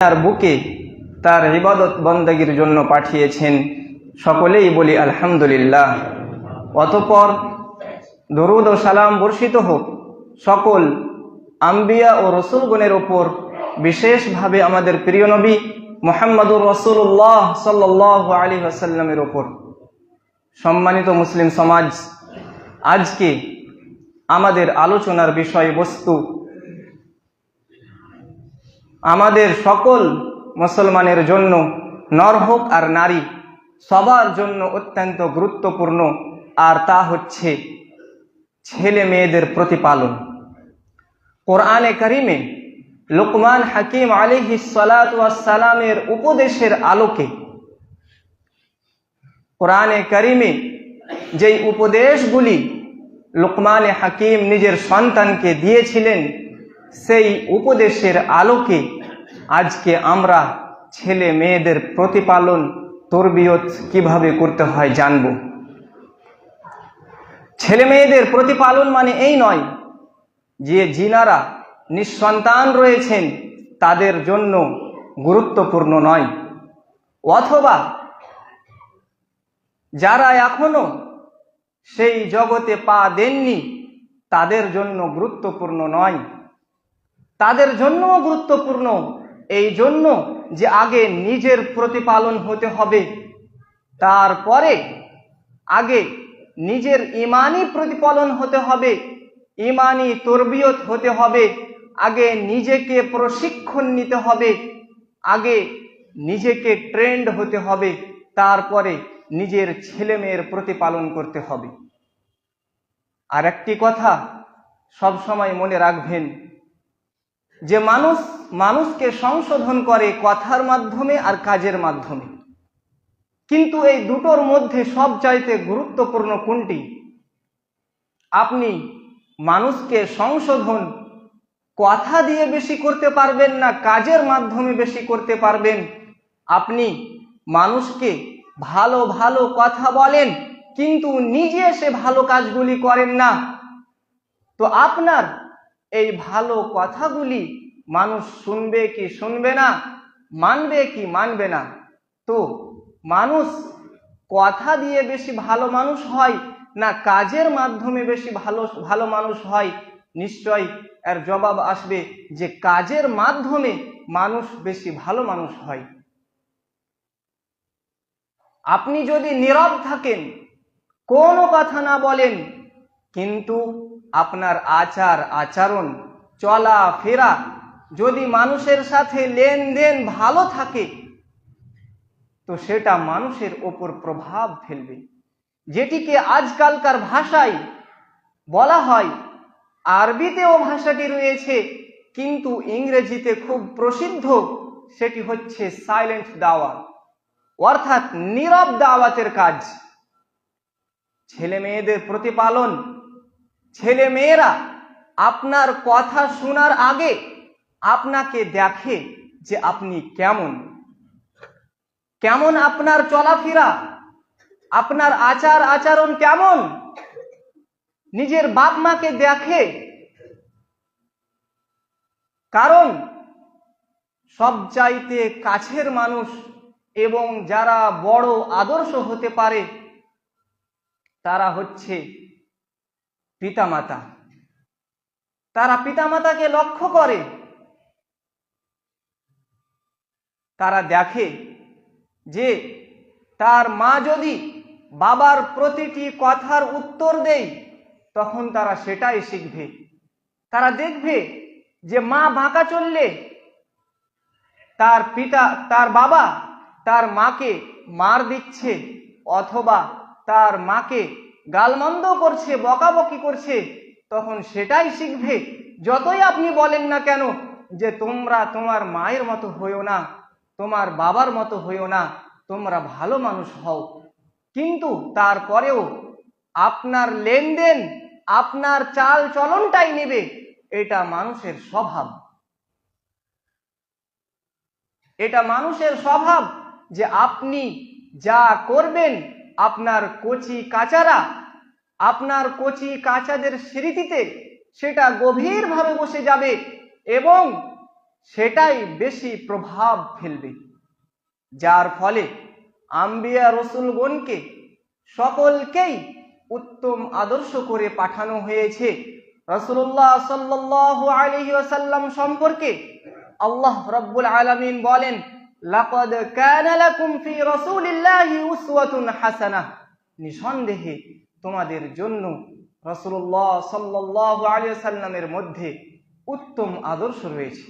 তার বুকে তার ইবাদত বন্দগির জন্য পাঠিয়েছেন। সকলেই বলি, আলহামদুলিল্লাহ। অতপর দরুদ ও সালাম বর্ষিত হোক। সকল আম্বিয়া ও রসুলগণের ওপর বিশেষভাবে আমাদের প্রিয় নবী মোহাম্মদুর রসুল্লাহ সাল্লাহ আলী আসাল্লামের ওপর সম্মানিত মুসলিম সমাজ, আজকে আমাদের আলোচনার বিষয়বস্তু আমাদের সকল মুসলমানের জন্য নর হোক আর নারী, সবার জন্য অত্যন্ত গুরুত্বপূর্ণ, আর তা হচ্ছে ছেলে মেয়েদের প্রতিপালন। কোরআনে করিমে লোকমান হাকিম আলিহি সালামের উপদেশের আলোকে কোরআনে করিমে যেই উপদেশগুলি লুকমানে হাকিম নিজের সন্তানকে দিয়েছিলেন সেই উপদেশের আলোকে আজকে আমরা ছেলে মেয়েদের প্রতিপালন, তরবিয়ত কীভাবে করতে হয় জানব। ছেলে মেয়েদের প্রতিপালন মানে এই নয় যে জিনারা নিঃসন্তান রয়েছেন, তাদের জন্য গুরুত্বপূর্ণ নয়। অথবা যারা এখনও সেই জগতে পা দেননি, তাদের জন্য গুরুত্বপূর্ণ নয়। তাদের জন্যও গুরুত্বপূর্ণ এই জন্য যে আগে নিজের প্রতিপালন হতে হবে। তারপরে আগে নিজের ইমানি প্রতিপালন হতে হবে ইমানি তরবিয়ত হতে হবে, আগে নিজেকে প্রশিক্ষণ নিতে হবে, আগে নিজেকে ট্রেন্ড হতে হবে, তারপরে নিজের ছেলে মেয়ের প্রতিপালন করতে হবে। আর একটি কথা সব সময় মনে রাখবেন যে মানুষ, মানুষকে সংশোধন করে কথার মাধ্যমে আর কাজের মাধ্যমে। কিন্তু এই দুটোর মধ্যে সবচাইতে গুরুত্বপূর্ণ কোনটি? আপনি মানুষকে সংশোধন কথা দিয়ে বেশি করতে পারবেন না, কাজের মাধ্যমে বেশি করতে পারবেন? আপনি মানুষকে ভালো ভালো কথা বলেন, কিন্তু নিজে সে ভালো কাজগুলি করেন না। তো আপনার এই ভালো কথাগুলি মানুষ শুনবে কি শুনবে না, মানবে কি মানবে না? তো মানুষ কথা দিয়ে বেশি ভালো মানুষ হয় না কাজের মাধ্যমে বেশি ভালো ভালো মানুষ হয়? নিশ্চয় এর জবাব আসবে যে কাজের মাধ্যমে মানুষ বেশি ভালো মানুষ হয়। আপনি যদি নীরব থাকেন, কোনো কথা না বলেন, কিন্তু আপনার আচার, আচরণ, চলা, ফেরা, যদি মানুষের সাথে লেনদেন ভালো থাকে, তো সেটা মানুষের ওপর প্রভাব ফেলবে। যেটিকে আজকালকার ভাষায় বলা হয়, আরবিতেও ভাষাটি রয়েছে, কিন্তু ইংরেজিতে খুব প্রসিদ্ধ, সেটি হচ্ছে সাইলেন্ট দাওয়া অর্থাৎ নীরব দাওয়াতের কাজ। ছেলে মেয়েদের প্রতিপালন ছেলে মেয়েরা আপনার কথা শোনার আগে আপনাকে দেখে যে আপনি কেমন। কেমন আপনার চলাফেরা? আপনার আচার আচরণ কেমন? নিজের বাপ মাকে দেখে। কারণ সবচাইতে কাছের মানুষ এবং যারা বড় আদর্শ হতে পারে, তারা হচ্ছে পিতামাতা। তারা পিতামাতাকে লক্ষ্য করে। তারা দেখে যে তার মা যদি বাবার প্রতিটি কথার উত্তর দেয়, তখন তারা সেটাই শিখবে। তারা দেখবে যে মা বাঁকা চললে তার পিতা, তার বাবা তার মাকে মার দিচ্ছে, অথবা তার মাকে গালমন্দ করছে, বকাবকি করছে, তখন সেটাই শিখবে। যতই আপনি বলেন না কেন যে তোমরা তোমার মায়ের মতো হইও না, তোমার বাবার মতো হইও না, তোমরা ভালো মানুষ হও। কিন্তু তারপরেও আপনার লেনদেন, আপনার চাল চলনটাই নেবে, এটা মানুষের স্বভাব। এটা মানুষের স্বভাব যে আপনি যা করবেন আপনার কচি কাচারা, আপনার কচি কাচাদের স্মৃতিতে সেটা গভীরভাবে বসে যাবে এবং সেটাই বেশি প্রভাব ফেলবে। যার ফলে আম্বিয়া রসুলগণকে সকলকেই উত্তম আদর্শ করে পাঠানো হয়েছে। রসুল্লাহ সাল্লাহ আলহি আসাল্লাম সম্পর্কে আল্লাহ রব্বুল আলমিন বলেন লাকদ কানা লাকুম ফি উসওয়াতুন হাসানাহ। নিঃসন্দেহে তোমাদের জন্য রাসূলুল্লাহ সাল্লাল্লাহু সাল্লামের মধ্যে উত্তম আদর্শ রয়েছে।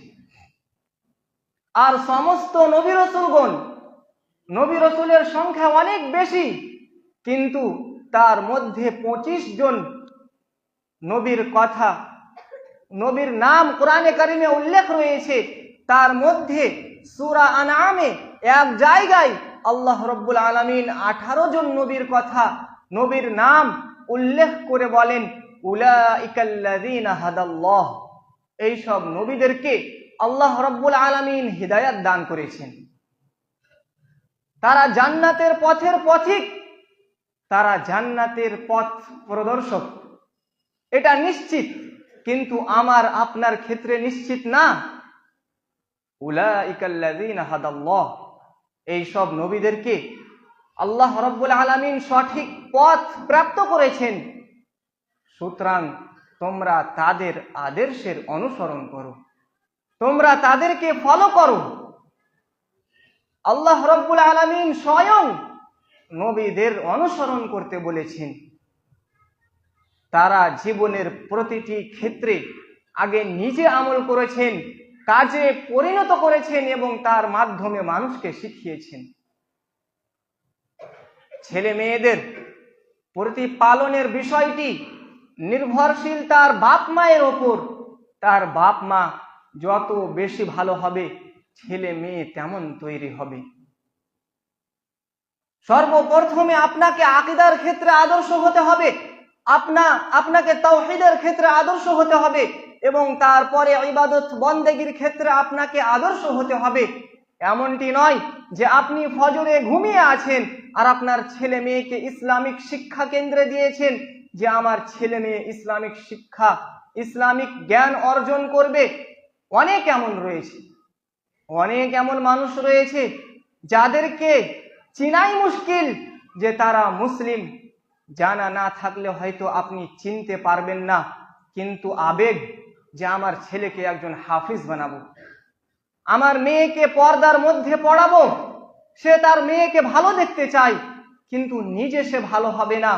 আর সমস্ত নবী রসুলগণ, নবী রসুলের সংখ্যা অনেক বেশি, কিন্তু তার মধ্যে পঁচিশ জন নবীর কথা, নবীর নাম কোরআনে কারিমে উল্লেখ রয়েছে, তার মধ্যে সুরা আনামে এক জায়গায় আল্লাহ রব্বুল আলমিন আঠারো জন নবীর কথা, নবীর নাম উল্লেখ করে বলেন হাদাল্লাহ। এইসব নবীদেরকে আল্লাহ রব্বুল আলমিন হৃদায়াত দান করেছেন। তারা জান্নাতের পথের পথিক, তারা জান্নাতের পথ প্রদর্শক। এটা নিশ্চিত, কিন্তু আমার আপনার ক্ষেত্রে নিশ্চিত না। উলাইকাল্লাযীন হাদাল্লাহ। এই সব নবীদেরকে আল্লাহ রব্বুল আলামিন সঠিক পথ প্রাপ্ত করেছেন। সুতরাং তোমরা তাদের আদর্শের অনুসরণ করো। তোমরা তাদেরকে ফলো করো। আল্লাহ রব্বুল আলামিন স্বয়ং নবীদের অনুসরণ করতে বলেছেন। তারা জীবনের প্রতিটি ক্ষেত্রে আগে নিজে আমল করেছেন। কাজে পরিণত করেছেন এবং তার মাধ্যমে মানুষকে শিখিয়েছেন। ছেলে মেয়েদের প্রতিপালনের বিষয়টি নির্ভরশীল তার বাপ মায়ের ওপর। তার বাপ মা যত বেশি ভালো হবে, ছেলে মেয়ে তেমন তৈরি হবে। সর্বপ্রথমে আপনাকে আকিদার ক্ষেত্রে আদর্শ হতে হবে। আপনা, আপনাকে তৌহিদের ক্ষেত্রে আদর্শ হতে হবে। এবং তারপরে ইবাদত বন্দেগীর ক্ষেত্রে আপনাকে আদর্শ হতে হবে। এমনটি নয় যে আপনি ফজরে ঘুমিয়ে আছেন আর আপনার ছেলে মেয়েকে ইসলামিক শিক্ষা কেন্দ্রে দিয়েছেন যে আমার ছেলে মেয়ে ইসলামিক শিক্ষা, ইসলামিক জ্ঞান অর্জন করবে। অনেক এমন রয়েছে। অনেক এমন মানুষ রয়েছে যাদেরকে চিনাই মুশকিল যে তারা মুসলিম। জানা না থাকলে হয়তো আপনি চিনতে পারবেন না, কিন্তু আবেগ যে আমার ছেলেকে একজন হাফিজ বানাবো। আমার মেয়েকে পর্দার মধ্যে পড়াবো। সে তার মেয়েকে ভালো দেখতে চায়, কিন্তু নিজে সে ভালো হবে না।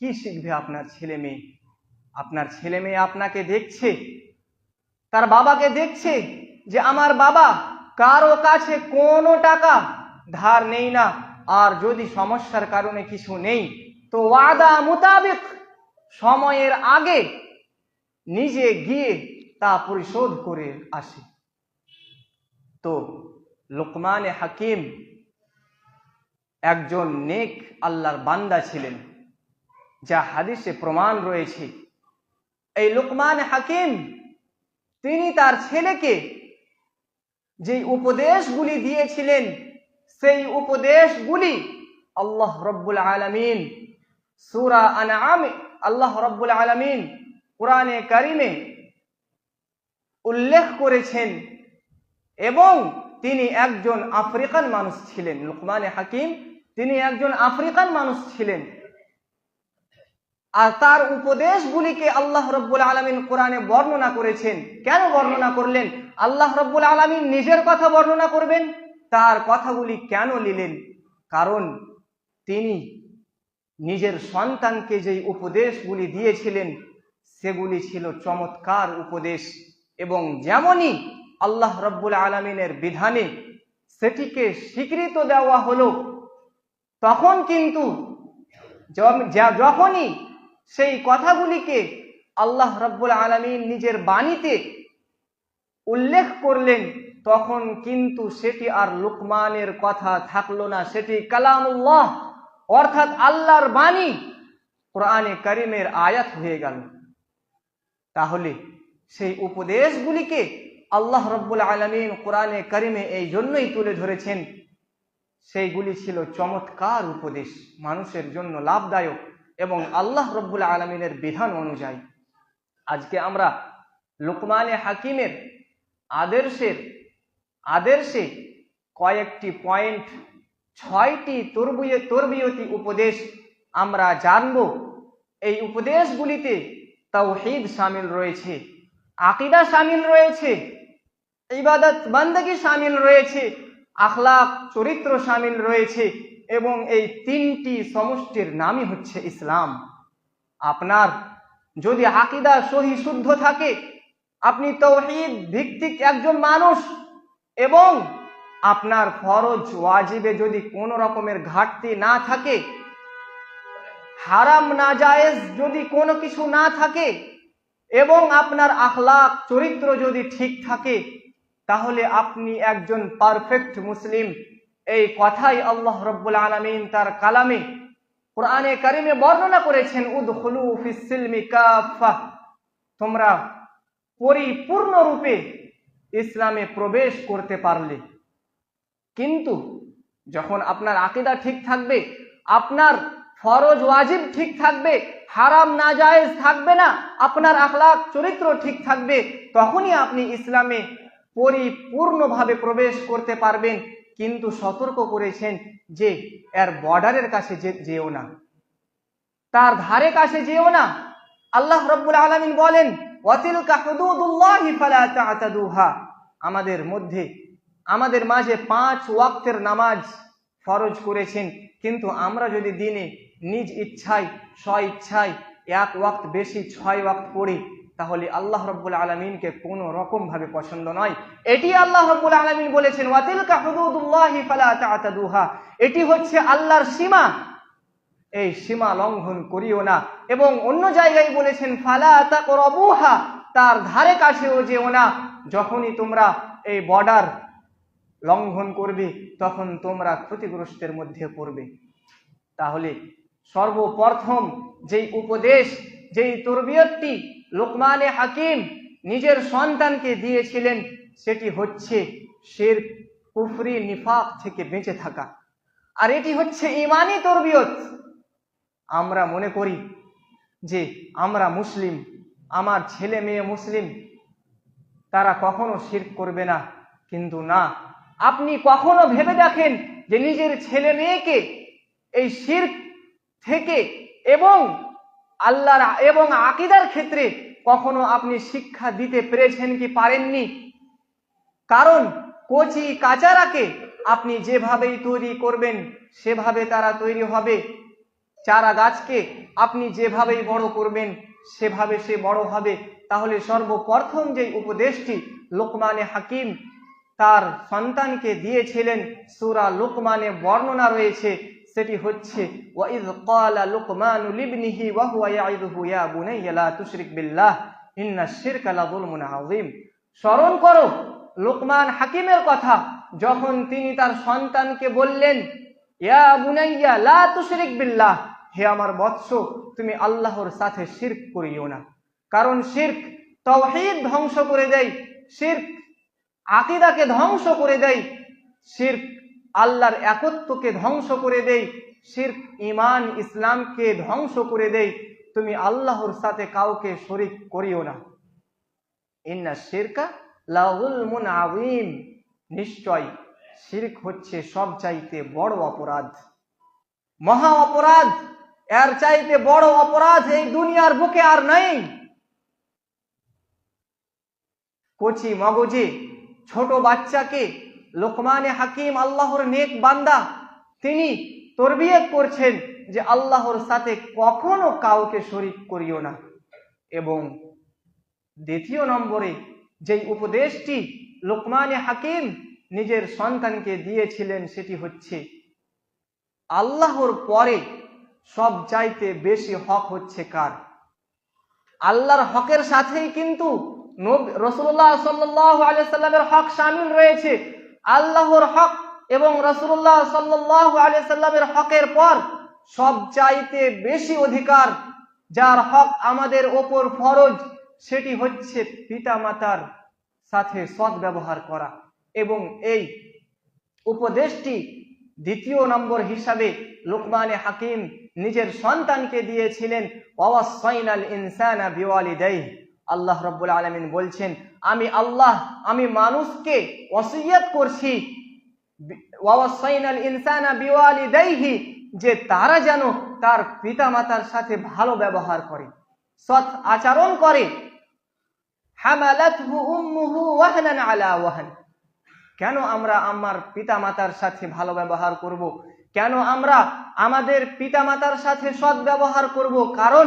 কি শিখবে আপনার ছেলে মেয়ে? আপনার ছেলে মেয়ে আপনাকে দেখছে, তার বাবাকে দেখছে যে আমার বাবা কারও কাছে কোনো টাকা ধার নেই না, আর যদি সমস্যার কারণে কিছু নেই, তো ওয়াদা মোতাবেক সময়ের আগে নিজে গিয়ে তা পরিশোধ করে আসে। তো লোকমানে হাকিম একজন নেক আল্লাহর বান্দা ছিলেন, যা হাদিসে প্রমাণ রয়েছে। এই লোকমান হাকিম, তিনি তার ছেলেকে যে উপদেশগুলি দিয়েছিলেন, সেই উপদেশগুলি আল্লাহ রব্বুল আলমিন, সুরা আনাম আল্লাহ রব্বুল আলমিন কোরআনে কারিমে উল্লেখ করেছেন এবং তিনি একজন আফ্রিকান মানুষ ছিলেন। লুকমানে হাকিম, তিনি একজন আফ্রিকান মানুষ ছিলেন। আর তার উপদেশগুলিকে আল্লাহ রব্বুল আলমিন কোরআনে বর্ণনা করেছেন। কেন বর্ণনা করলেন? আল্লাহ রব্বুল আলমিন নিজের কথা বর্ণনা করবেন, তার কথাগুলি কেন নিলেন? কারণ তিনি নিজের সন্তানকে যেই উপদেশগুলি দিয়েছিলেন সেগুলি ছিল চমৎকার উপদেশ এবং যেমনই আল্লাহ রব্বুল আলমিনের বিধানে সেটিকে স্বীকৃত দেওয়া হলো, তখন কিন্তু যখনই সেই কথাগুলিকে আল্লাহ রব্বুল আলমিন নিজের বাণীতে উল্লেখ করলেন, তখন কিন্তু সেটি আর লুকমানের কথা থাকল না। সেটি কালামুল্লাহ, অর্থাৎ আল্লাহর বাণী কোরআনে করিমের আয়াত হয়ে গেল। তাহলে সেই উপদেশগুলিকে আল্লাহ রব্বুল আলমিন কোরআনে করিমে এই জন্যই তুলে ধরেছেন। সেইগুলি ছিল চমৎকার উপদেশ, মানুষের জন্য লাভদায়ক এবং আল্লাহ রব্বুল আলমিনের বিধান অনুযায়ী। আজকে আমরা লোকমানে হাকিমের আদর্শের, আদর্শে কয়েকটি পয়েন্ট, ছয়টি তরবিয়, তরবিয়তি উপদেশ আমরা জানব। এই উপদেশগুলিতে তাওহীদ সামিল রয়েছে, আকিদা সামিল রয়েছে, ইবাদত বান্দগি সামিল রয়েছে, আখলাক, চরিত্র সামিল রয়েছে এবং এই তিনটি সমষ্টির নামই হচ্ছে ইসলাম। আপনার যদি আকিদা সহি শুদ্ধ থাকে, আপনি তৌহিদ ভিত্তিক একজন মানুষ এবং আপনার ফরজ ওয়াজিবে যদি কোনো রকমের ঘাটতি না থাকে হারাম না জায়েজ যদি কোনো কিছু না থাকে এবং আপনার আখলাক, চরিত্র যদি ঠিক থাকে, তাহলে আপনি একজন পারফেক্ট মুসলিম। এই কথাই আল্লাহ রব্বুল আলমিন তার কালামে, কোরআনে কারিমে বর্ণনা করেছেন, উদখুলু ফিসিলমি কাফা তোমরা পরিপূর্ণরূপে ইসলামে প্রবেশ করতে পারলে। কিন্তু যখন আপনার আকিদা ঠিক থাকবে, আপনার ফরজ ওয়াজিব ঠিক থাকবে, হারাম নাজায়েজ থাকবে না, আপনার আখলাক, চরিত্র ঠিক থাকবে, তখনই আপনি ইসলামে পরিপূর্ণভাবে প্রবেশ করতে পারবেন। কিন্তু সতর্ক করেছেন যে, এর বর্ডারের কাছে যেও না। তার ধারে কাছে যেও না। আল্লাহ রব্বুল আলমিন বলেন আমাদের মধ্যে, আমাদের মাঝে পাঁচ ওয়াক্তের নামাজ ফরজ করেছেন। কিন্তু আমরা যদি দিনে নিজ ইচ্ছায় স্ব ইচ্ছায় এক ওয়াক্ত বেশি ছয় ওয়াক্ত পড়ি, তাহলে আল্লাহ রব্বুল আলমিনকে কোনো রকম ভাবে পছন্দ নয়। এটি আল্লাহ রব্বুল আলমিন বলেছেন ফালা এটি হচ্ছে আল্লাহর সীমা। এই সীমা লঙ্ঘন করিও না। এবং অন্য জায়গায় বলেছেন, ফালা তাকরাবুহা। তার ধারে কাছেও যেও না। যখনই তোমরা এই বর্ডার লঙ্ঘন করবে, তখন তোমরা ক্ষতিগ্রস্তের মধ্যে পড়বে। তাহলে সর্বপ্রথম যেই উপদেশ, যেই তরবিয়তটি লোকমানে হাকিম নিজের সন্তানকে দিয়েছিলেন, সেটি হচ্ছে শের কুফরি, নিফাক থেকে বেঁচে থাকা। আর এটি হচ্ছে ইমানি তরবিয়ত। আমরা মনে করি যে আমরা মুসলিম, আমার ছেলে মেয়ে মুসলিম, তারা কখনো শিরক করবে না। কিন্তু না, আপনি কখনো ভেবে দেখেন যে নিজের ছেলে মেয়েকে এই শিরক থেকে এবং আল্লাহর এবং আকিদার ক্ষেত্রে কখনো আপনি শিক্ষা দিতে পেরেছেন কি পারেননি? কারণ কচি কাচারাকে আপনি যেভাবেই তৈরি করবেন, সেভাবে তারা তৈরি হবে। চারা গাছকে আপনি যেভাবেই বড় করবেন, সেভাবে সে বড় হবে। তাহলে সর্বপ্রথম যে উপদেশটি লোকমানে হাকিম তার সন্তানকে দিয়েছিলেন, সুরা লোকমানে বর্ণনা রয়েছে সেটি হচ্ছে লিবনিহি হুয়া স্মরণ করো, লোকমান হাকিমের কথা, যখন তিনি তার সন্তানকে বললেন, ইয়া বিল্লাহ, হে আমার বৎস, তুমি আল্লাহর সাথে শিরক করিও না। কারণ শিরক তৌহিদ ধ্বংস করে দেয়, শিরক আকিদাকে ধ্বংস করে দেয়, শিরক আল্লাহর একত্বকে ধ্বংস করে দেই, শিরক ইমান ইসলামকে ধ্বংস করে দেই, তুমি আল্লাহর সাথে কাউকে শরিক করিও না। ইন্না শিরকা লাউলমুন আযীম। নিশ্চয় শিরক হচ্ছে সব চাইতে বড় অপরাধ। মহা অপরাধ! এর চাইতে বড় অপরাধ এই দুনিয়ার বুকে আর নেই। কচি মগজে ছোট বাচ্চাকে লোকমানে হাকিম আল্লাহর নেক বান্দা, তিনি তরবিয়ত করছেন যে আল্লাহর সাথে কখনো কাউকে শরিক করিও না। এবং দ্বিতীয় নম্বরে যেই উপদেশটি লোকমানে হাকিম নিজের সন্তানকে দিয়েছিলেন, সেটি হচ্ছে, আল্লাহর পরে সব চাইতে বেশি হক হচ্ছে কার? আল্লাহর হকের সাথেই কিন্তু রসুল্লাহ সাল্লাহ আলিয়াল্লামের হক সামিল রয়েছে। আল্লাহর হক এবং রসুল্লাহ সাল্লাহ আলিয়াল্লামের হকের পর সব চাইতে বেশি অধিকার যার হক আমাদের ওপর ফরজ, সেটি হচ্ছে পিতা মাতার সাথে সৎ ব্যবহার করা। এবং এই উপদেশটি দ্বিতীয় নম্বর হিসাবে লোকমানে হাকিম নিজের সন্তানকে দিয়েছিলেন ওয়াসাইনাল ইনসানা বিওয়ালিদাইহি। আল্লাহ রব্বুল আলমিন বলছেন, আমি আল্লাহ, আমি মানুষকে ওসিয়ত করছি। যে তারা যেন তার পিতা মাতার সাথে ভালো ব্যবহার করে, সৎ আচরণ করে। কেন আমরা আমার পিতা মাতার সাথে ভালো ব্যবহার করব? কেন আমরা আমাদের পিতা মাতার সাথে সৎ ব্যবহার করব? কারণ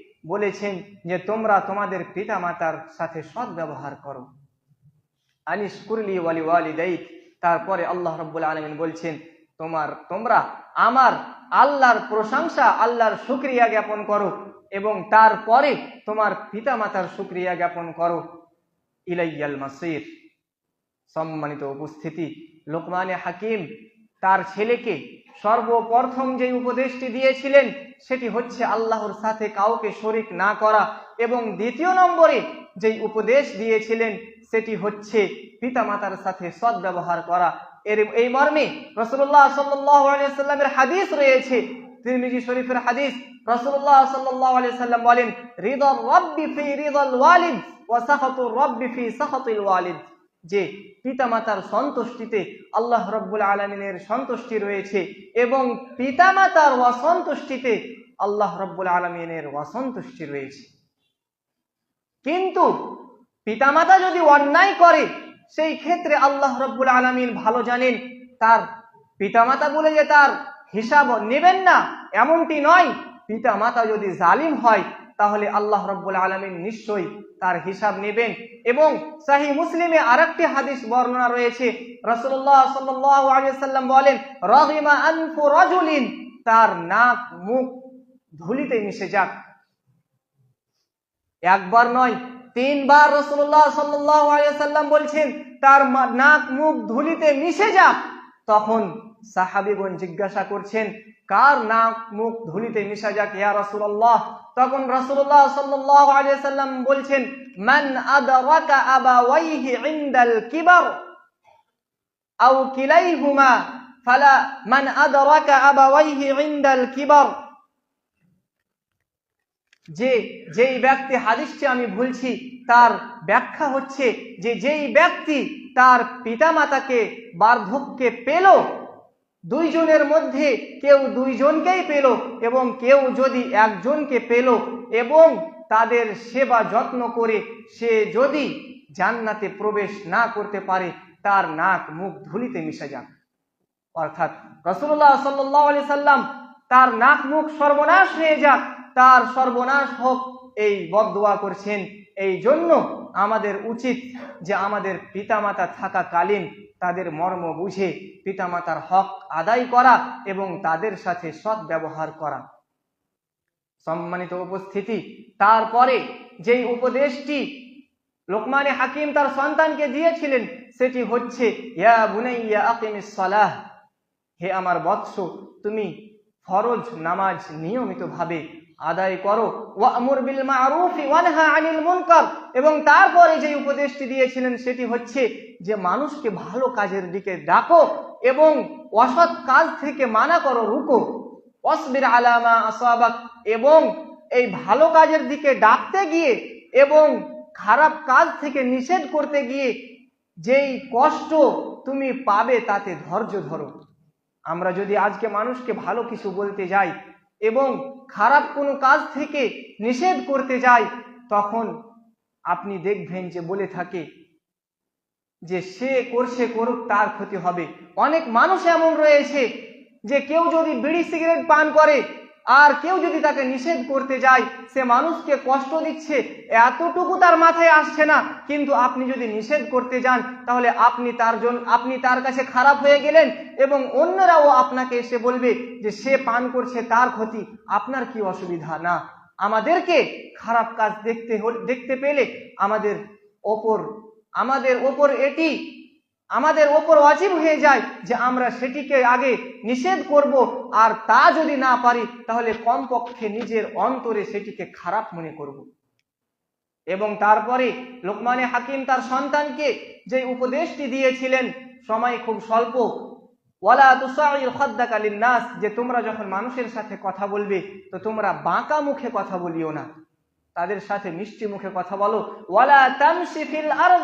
বলেছেন যে, তোমরা তোমাদের পিতা মাতার সাথে সৎ ব্যবহার করো। আনিস কুরলি ওয়ালি ওয়ালি ওয়ালিদাইক, তারপরে আল্লাহ রব্বুল আলামিন বলছেন, তোমার, তোমরা আমার আল্লাহর প্রশংসা, আল্লাহর শুক্রিয়া জ্ঞাপন করো এবং তারপরে তোমার পিতা মাতার শুক্রিয়া জ্ঞাপন করো। ইলাইয়াল মাসির সম্মানিত উপস্থিতি, লোকমানে হাকিম তার ছেলেকে সর্বপ্রথম যে উপদেশটি দিয়েছিলেন, সেটি হচ্ছে আল্লাহর সাথে কাউকে শরিক না করা। এবং দ্বিতীয় নম্বরে যেই উপদেশ দিয়েছিলেন, সেটি হচ্ছে পিতামাতার সাথে সৎ ব্যবহার করা। এর, এই মর্মে রসুল্লাহ সাল্লামের হাদিস রয়েছে। তিরমিজি শরীফের হাদিস রসুল্লাহ সাল্লাহ সাল্লাম বলেন হৃদল রব্বি ফি হৃদল ওয়ালিদ ও সাহতুর রব্বি ফি সাহতুল ওয়ালিদ। যে পিতামাতার সন্তুষ্টিতে আল্লাহ রব্বুল আলমিনের সন্তুষ্টি রয়েছে এবং পিতামাতার অসন্তুষ্টিতে আল্লাহ রব্বুল আলমিনের অসন্তুষ্টি রয়েছে। কিন্তু পিতামাতা যদি অন্যায় করে, সেই ক্ষেত্রে আল্লাহ রব্বুল আলমিন ভালো জানেন, তার পিতামাতা বলে যে তার হিসাব নেবেন না, এমনটি নয়। পিতামাতা যদি জালিম হয় তাহলে আল্লাহ রব্বুল আলমিন নিশ্চয়ই তার হিসাব নেবেন এবং সাহি মুসলিমে আরেকটি হাদিস বর্ণনা রয়েছে। রসুল্লাহ সাল্লাম বলেন তার নাক মুখ ধুলিতে মিশে যাক। একবার নয়, তিনবার রসুল্লাহ সাল্লাম বলছেন, তার নাক মুখ ধুলিতে মিশে যাক। তখন সাহাবিগণ জিজ্ঞাসা করছেন কার নাক মুখ ধুলিতে মিশা যাক ইয়া রসুল্লাহ তখন রসুল্লাহ সাল্লাম বলছেন, মান আদরাকা আবাওয়াইহি ইনদাল কিবার আও কিলাইহুমা ফালা মান আদরাকা আবাওয়াইহি ইনদাল কিবার। যে, যেই ব্যক্তি হাদিসটি আমি ভুলছি, তার ব্যাখ্যা হচ্ছে যে, যেই ব্যক্তি তার পিতামাতাকে বার্ধক্যে পেল দুইজনের মধ্যে কেউ দুইজনকেই পেল এবং কেউ যদি একজনকে পেল এবং তাদের সেবা যত্ন করে সে যদি জান্নাতে প্রবেশ না করতে পারে, তার নাক মুখ ধুলিতে মিশে যান অর্থাৎ রসুল্লাহ সাল্লাহ আলি সাল্লাম তার নাক মুখ সর্বনাশ হয়ে যাক, তার সর্বনাশ হোক, এই বদোয়া করছেন। এই জন্য আমাদের উচিত যে আমাদের পিতামাতা থাকাকালীন তাদের মর্ম বুঝে পিতামাতার হক আদায় করা এবং তাদের সাথে সৎ ব্যবহার করা। সম্মানিত উপস্থিতি, তারপরে যেই উপদেশটি লোকমানে হাকিম তার সন্তানকে দিয়েছিলেন, সেটি হচ্ছে, ইয়া হে আমার বৎস, তুমি ফরজ নামাজ নিয়মিতভাবে আদায় করো। বিল আনিল মুনকার। এবং তারপরে যে উপদেশটি দিয়েছিলেন সেটি হচ্ছে যে, মানুষকে ভালো কাজের দিকে ডাকো এবং অসৎ কাজ থেকে মানা করো, রুকো। অসবির আলামা আসাবাক। এবং এই ভালো কাজের দিকে ডাকতে গিয়ে এবং খারাপ কাজ থেকে নিষেধ করতে গিয়ে যেই কষ্ট তুমি পাবে তাতে ধৈর্য ধরো। আমরা যদি আজকে মানুষকে ভালো কিছু বলতে যাই এবং খারাপ কোনো কাজ থেকে নিষেধ করতে যাই তখন আপনি দেখবেন যে বলে থাকে যে সে করছে করুক, তার ক্ষতি হবে। অনেক মানুষ এমন রয়েছে যে কেউ যদি বিড়ি সিগারেট পান করে আর কেউ যদি তাকে নিষেধ করতে যায়, সে মানুষকে কষ্ট দিচ্ছে, এতটুকু তার মাথায় আসছে না। কিন্তু আপনি যদি নিষেধ করতে যান, তাহলে আপনি তার জন্য আপনি তার কাছে খারাপ হয়ে গেলেন এবং অন্যরাও আপনাকে এসে বলবে যে, সে পান করছে, তার ক্ষতি, আপনার কি অসুবিধা? না, আমাদেরকে খারাপ কাজ দেখতে দেখতে পেলে আমাদের ওপর আমাদের ওপর এটি আমাদের ওপর অজীব হয়ে যায় যে আমরা সেটিকে আগে নিষেধ করব, আর তা যদি না পারি, তাহলে কমপক্ষে নিজের অন্তরে সেটিকে খারাপ মনে করব। এবং তারপরে লোকমানে হাকিম তার সন্তানকে যে উপদেশটি দিয়েছিলেন, সময় খুব স্বল্প, ওয়ালা খাদ্দাকা লিন্নাস যে তোমরা যখন মানুষের সাথে কথা বলবে, তো তোমরা বাঁকা মুখে কথা বলিও না। তাদের সাথে মিষ্টি মুখে কথা বলো। ওয়ালা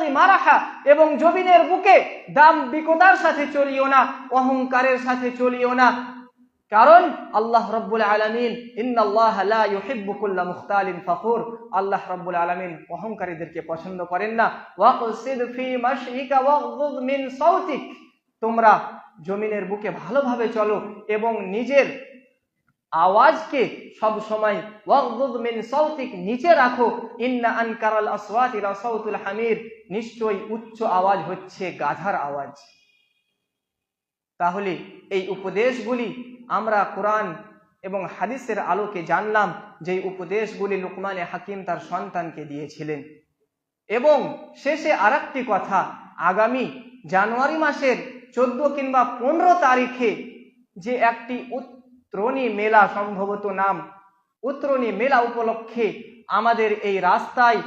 মারাহা, এবং জমিনের বুকে দাম্ভিকতার সাথে চলিও না, অহংকারের সাথে চলিও না। কারণ আল্লাহ রব্বুল আলামিন মুখতালিন ফখুর। আল্লাহ রব্বুল আলামিন অহংকারীদেরকে পছন্দ করেন না। তোমরা জমিনের বুকে ভালোভাবে চলো, এবং নিজের আওয়াজকে সব সময় সাউতিক নিচে রাখো। হামির নিশ্চয়ই উচ্চ আওয়াজ হচ্ছে গাধার আওয়াজ। তাহলে এই উপদেশগুলি আমরা কোরআন এবং হাদিসের আলোকে জানলাম যে উপদেশগুলি লুকমানে হাকিম তার সন্তানকে দিয়েছিলেন। এবং শেষে আরেকটি কথা, আগামী জানুয়ারি মাসের চোদ্দ কিংবা পনেরো তারিখে যে একটি উত্তরণী মেলা সম্ভবত নাম। উত্তরণী মেলা উপলক্ষে আমাদের এই রাস্তায়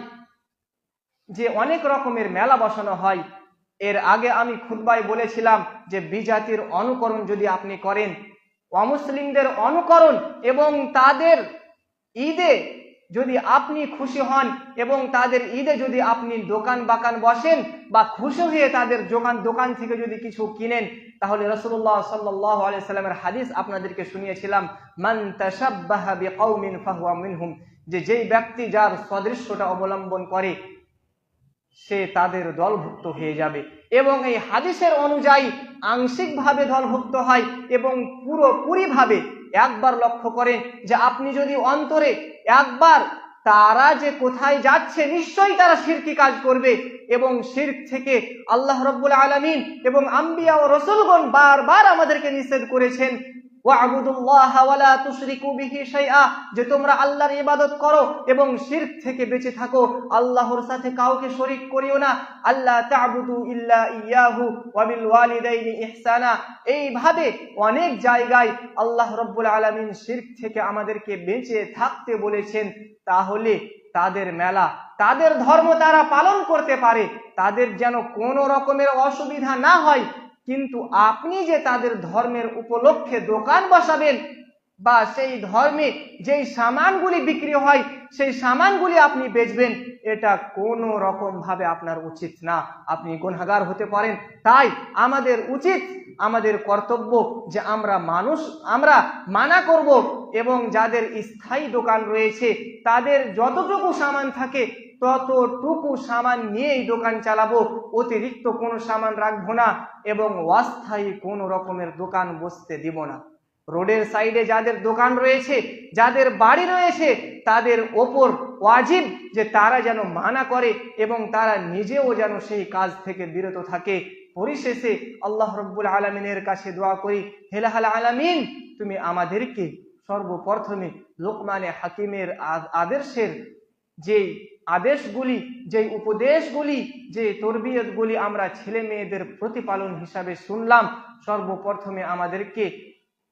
যে অনেক রকমের মেলা বসানো হয়, এর আগে আমি খুতবায় বলেছিলাম যে বিজাতির অনুকরণ যদি আপনি করেন, অমুসলিমদের অনুকরণ এবং তাদের ঈদে যদি আপনি খুশি হন এবং তাদের ঈদে যদি আপনি দোকান বাকান বসেন বা খুশি হয়ে তাদের দোকান দোকান থেকে যদি কিছু কিনেন, তাহলে রসুল্লাহ সাল্লাহ সাল্লামের হাদিস আপনাদেরকে শুনিয়েছিলাম, মান তাসাব্বাহা বিকাউমিন ফাহুয়া মিনহুম যে যেই ব্যক্তি যার সদৃশ্যটা অবলম্বন করে, সে তাদের দলভুক্ত হয়ে যাবে। এবং এই হাদিসের অনুযায়ী আংশিকভাবে দলভুক্ত হয় এবং পুরোপুরিভাবে একবার লক্ষ্য করেন যে আপনি যদি অন্তরে একবার তারা যে কোথায় যাচ্ছে, নিশ্চয়ই তারা শিরকি কাজ করবে এবং শির্ক থেকে আল্লাহ রব্বুল আলমিন এবং আম্বিয়া ও রসুলগণ বারবার আমাদেরকে নিষেধ করেছেন যে তোমরা আল্লাহর ইবাদত করো এবং শিরক থেকে বেঁচে থাকো, আল্লাহর সাথে কাউকে শরীক করিও না। আল্লাহ তা'বুদু ইল্লা ইয়াহু ওয়া বিল ওয়ালিদাইনি ইহসানা। এইভাবে অনেক জায়গায় আল্লাহ রব্বুল আলামিন শিরক থেকে আমাদেরকে বেঁচে থাকতে বলেছেন। তাহলে তাদের মেলা, তাদের ধর্ম তারা পালন করতে পারে। তাদের যেন কোনো রকমের অসুবিধা না হয়। কিন্তু আপনি যে তাদের ধর্মের উপলক্ষে দোকান বসাবেন বা সেই ধর্মে যেই সামানগুলি বিক্রি হয়, সেই সামানগুলি আপনি বেচবেন, এটা কোনো রকম ভাবে আপনার উচিত না। আপনি গুনাগার হতে পারেন। তাই আমাদের উচিত, আমাদের কর্তব্য যে আমরা মানুষ, আমরা মানা করব এবং যাদের স্থায়ী দোকান রয়েছে, তাদের যতটুকু সামান থাকে ততটুকু সামান নিয়েই দোকান চালাবো, অতিরিক্ত কোনো সামান রাখব না এবং অস্থায়ী কোনো রকমের দোকান বসতে দিব না। রোডের সাইডে যাদের দোকান রয়েছে, যাদের বাড়ি রয়েছে, তাদের ওপর ওয়াজিব যে তারা যেন মানা করে এবং তারা নিজেও যেন সেই কাজ থেকে বিরত থাকে। পরিশেষে আল্লাহ রব্বুল আলমিনের কাছে দোয়া করি হেলাহাল আলামিন, তুমি আমাদেরকে সর্বপ্রথমে লোকমানে হাকিমের আদর্শের যেই আদেশগুলি, যেই উপদেশগুলি, যে তরবিয়তগুলি আমরা ছেলে মেয়েদের প্রতিপালন হিসাবে শুনলাম, সর্বপ্রথমে আমাদেরকে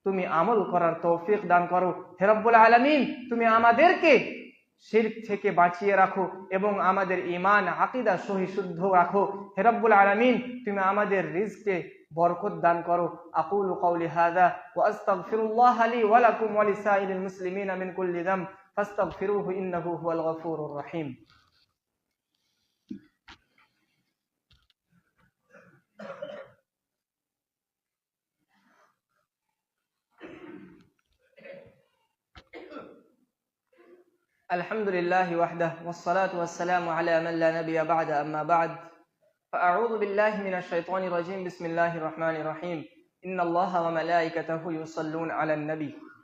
তুমি আমল করার তৌফিক দান করো। হেরব্বুল আলমিন, তুমি আমাদেরকে শির্ক থেকে বাঁচিয়ে রাখো এবং আমাদের ইমান আকিদা সহি শুদ্ধ রাখো হেরব্বুল আলমিন, তুমি আমাদের রিজকে বরকত দান করো। আকুল কওলি হাদা ওয়া আস্তাগফিরুল্লাহ লি ওয়া লাকুম ওয়া লিসাইরিল মুসলিমিনা কুল্লি যাম فاستغفروه إنه هو الغفور الرحيم. الحمد لله وحده والصلاة والسلام على من لا نبي بعد أما بعد فأعوذ بالله من الشيطان الرجيم بسم الله الرحمن الرحيم إن الله وملائكته يصلون على النبي